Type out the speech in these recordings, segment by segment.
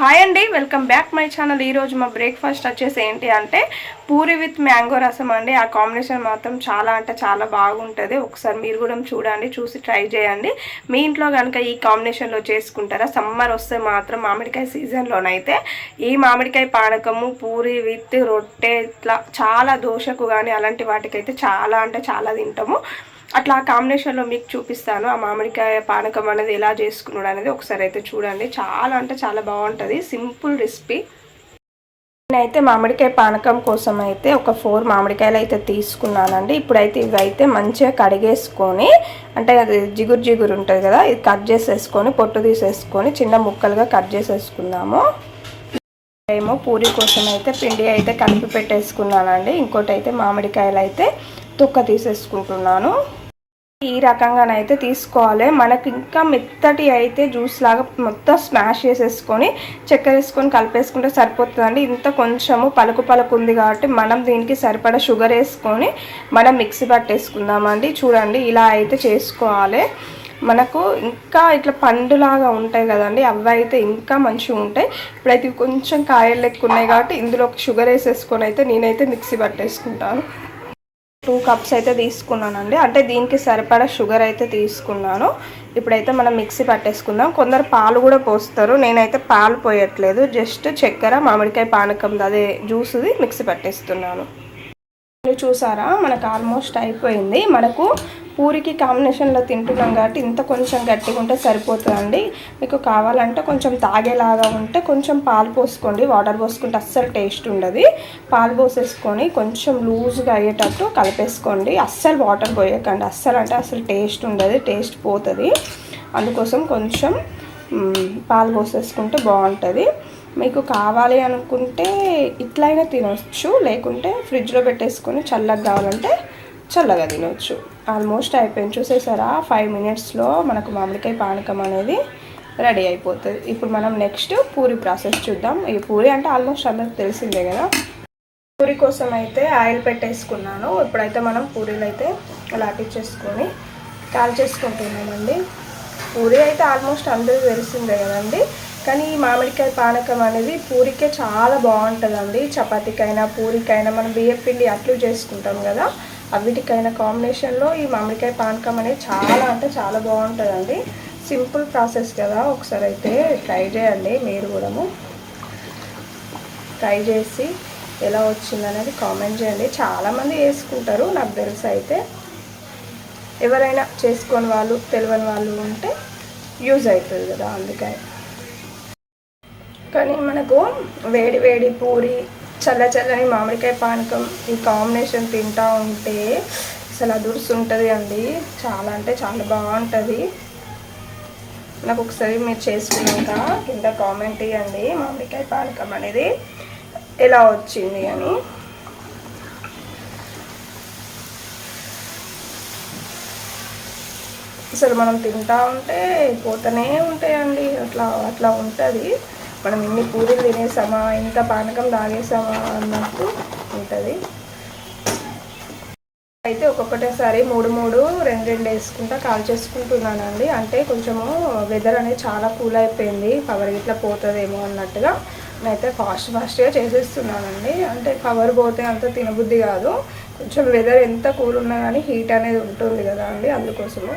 Hi అండి welcome back my channel. ఈరోజు మా బ్రేక్ఫాస్ట్ వచ్చేసి ఏంటి అంటే పూరి విత్ మ్యాంగో రసం అండి. ఆ కాంబినేషన్ మాత్రం చాలా అంటే చాలా బాగుంటుంది. ఒకసారి మీరు కూడా చూడండి చూసి ట్రై చేయండి. మీ ఇంట్లో కనుక ఈ కాంబినేషన్లో చేసుకుంటారా? సమ్మర్ వస్తే మాత్రం మామిడికాయ సీజన్లోనైతే ఈ మామిడికాయ పానకము పూరి విత్ రొట్టె ఇట్లా చాలా దోశకు కానీ అలాంటి వాటికైతే చాలా అంటే చాలా తింటాము. అట్లా ఆ కాంబినేషన్లో మీకు చూపిస్తాను. ఆ మామిడికాయ పానకం అనేది ఎలా చేసుకున్నాడు అనేది ఒకసారి అయితే చూడండి. చాలా అంటే చాలా బాగుంటుంది. Simple recipe. నేనైతే మామిడికాయ పానకం కోసం అయితే ఒక ఫోర్ మామిడికాయలు అయితే తీసుకున్నానండి. ఇప్పుడైతే ఇవైతే మంచిగా కడిగేసుకొని అంటే అది జిగురు జిగురు ఉంటుంది కదా ఇది కట్ చేసేసుకొని పొట్టు తీసేసుకొని చిన్న ముక్కలుగా కట్ చేసేసుకుందాము. ఏమో పూరి కోసం అయితే పిండి అయితే కలిపి పెట్టేసుకున్నానండి. ఇంకోటి అయితే మామిడికాయలు అయితే తుక్క తీసేసుకుంటున్నాను. ఈ రకంగానైతే తీసుకోవాలి. మనకి ఇంకా మెత్తటి అయితే జ్యూస్ లాగా మొత్తం స్మాష్ చేసేసుకొని చక్కెర వేసుకొని కలిపేసుకుంటే సరిపోతుందండి. ఇంత కొంచెము పలుకు పలుకు ఉంది కాబట్టి మనం దీనికి సరిపడా షుగర్ వేసుకొని మనం మిక్సీ పట్టేసుకుందామండి. చూడండి ఇలా అయితే చేసుకోవాలి. మనకు ఇంకా ఇట్లా పండులాగా ఉంటాయి కదండి. అవి అయితే ఇంకా మంచిగా ఉంటాయి. ఇప్పుడైతే కొంచెం కాయలు లెక్క ఉన్నాయి కాబట్టి ఇందులో షుగర్ వేసేసుకొని అయితే నేనైతే మిక్సీ పట్టేసుకుంటాను. టూ కప్స్ అయితే తీసుకున్నానండి. అంటే దీనికి సరిపడా షుగర్ అయితే తీసుకున్నాను. ఇప్పుడైతే మనం మిక్సీ పట్టేసుకుందాం. కొందరు పాలు కూడా పోస్తారు. నేనైతే పాలు పోయట్లేదు. జస్ట్ చక్కెర మామిడికాయ పానకం అదే జ్యూస్ది మిక్సీ పట్టేస్తున్నాను. చూసారా? మనకు ఆల్మోస్ట్ అయిపోయింది. మనకు పూరికి కాంబినేషన్లో తింటున్నాం కాబట్టి ఇంత కొంచెం గట్టిగా ఉంటే సరిపోతుందండి. మీకు కావాలంటే కొంచెం తాగేలాగా ఉంటే కొంచెం పాలు పోసుకోండి. వాటర్ పోసుకుంటే అస్సలు టేస్ట్ ఉండదు. పాలు పోసేసుకొని కొంచెం లూజ్గా అయ్యేటట్టు కలిపేసుకోండి. అస్సలు వాటర్ పోయకండి. అస్సలు అంటే అసలు టేస్ట్ ఉండదు. టేస్ట్ పోతుంది. అందుకోసం కొంచెం పాలు పోసేసుకుంటే బాగుంటుంది. మీకు కావాలి అనుకుంటే ఇట్లయినా తినవచ్చు లేకుంటే ఫ్రిడ్జ్లో పెట్టేసుకొని చల్లగా కావాలంటే చల్లగా తినవచ్చు ఆల్మోస్ట్ అయిపోయింది. చూసేసారా? ఫైవ్ మినిట్స్లో మనకు మామిడికాయ పానకం అనేది రెడీ అయిపోతుంది. ఇప్పుడు మనం నెక్స్ట్ పూరి ప్రాసెస్ చూద్దాం. ఈ పూరి అంటే ఆల్మోస్ట్ అందరికి తెలిసిందే కదా. పూరి కోసం అయితే ఆయిల్ పెట్టేసుకున్నాను. ఇప్పుడైతే మనం పూరీలు అయితే లాటిచ్చేసుకొని కాల్చేసుకుంటున్నామండి పూరి అయితే ఆల్మోస్ట్ అందరికీ తెలిసిందే కదండి. కానీ ఈ మామిడికాయ పానకం అనేది పూరికే చాలా బాగుంటుందండి. చపాతీకైనా పూరికైనా మనం బియ్యం పిండి అట్లు చేసుకుంటాం కదా. అవిటికైనా కాంబినేషన్లో ఈ మామిడికాయ పానకం అనేది చాలా అంటే చాలా బాగుంటుందండి. సింపుల్ ప్రాసెస్ కదా ఒకసారి అయితే ట్రై చేయండి మీరు కూడా ట్రై చేసి ఎలా వచ్చిందనేది కామెంట్ చేయండి. చాలామంది వేసుకుంటారు నాకు తెలుసు అయితే. ఎవరైనా చేసుకొని వాళ్ళు తెలియని వాళ్ళు ఉంటే యూజ్ అవుతుంది కదా అందుకని. కానీ మనకు వేడి వేడి పూరి చల్ల చల్లని మామిడికాయ పానకం ఈ కాంబినేషన్ తింటూ ఉంటే అసలు అదుర్సు ఉంటుంది అండి. చాలా అంటే చాలా బాగుంటుంది. నాకు ఒకసారి మీరు చేసుకున్నాక కింద కామెంట్ ఇవ్వండి మామిడికాయ పానకం అనేది ఎలా వచ్చింది అని. అసలు మనం తింటా ఉంటే పోతూనే ఉంటాయండి. అట్లా అట్లా ఉంటుంది. మనం ఇన్ని పూరీలు తినేసామా ఇంత పానకం తాగేసామా అన్నట్టు ఉంటుంది. అయితే ఒక్కొక్కటేసారి మూడు మూడు రెండు రెండు వేసుకుంటా కాల్ చేసుకుంటున్నానండి. అంటే కొంచెము వెదర్ అనేది చాలా కూల్ అయిపోయింది. పవర్ ఇట్లా పోతుందేమో అన్నట్టుగా నేనైతే ఫాస్ట్ ఫాస్ట్గా చేసేస్తున్నానండి. అంటే పవర్ పోతే అంత తినబుద్ధి కాదు. కొంచెం వెదర్ ఎంత కూల్ ఉన్నా కానీ హీట్ అనేది ఉంటుంది కదా అండి అందుకోసము.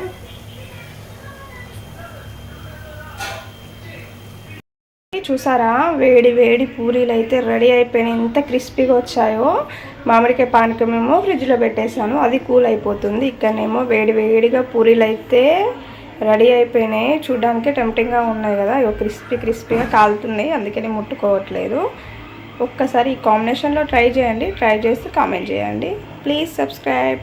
చూసారా? వేడి వేడి పూరీలు అయితే రెడీ అయిపోయినాయి. ఎంత క్రిస్పీగా వచ్చాయో. మామిడికాయ పానకమేమో ఫ్రిడ్జ్లో పెట్టేశాను. అది కూల్ అయిపోతుంది. ఇక్కడనేమో వేడి వేడిగా పూరీలు అయితే రెడీ అయిపోయినాయి. చూడడానికి టెంప్టింగ్గా ఉన్నాయి కదా. ఇవి క్రిస్పీ క్రిస్పీగా కాలుతున్నాయి. అందుకని ముట్టుకోవట్లేదు. ఒక్కసారి ఈ కాంబినేషన్లో ట్రై చేయండి. ట్రై చేసి కామెంట్ చేయండి. Please subscribe.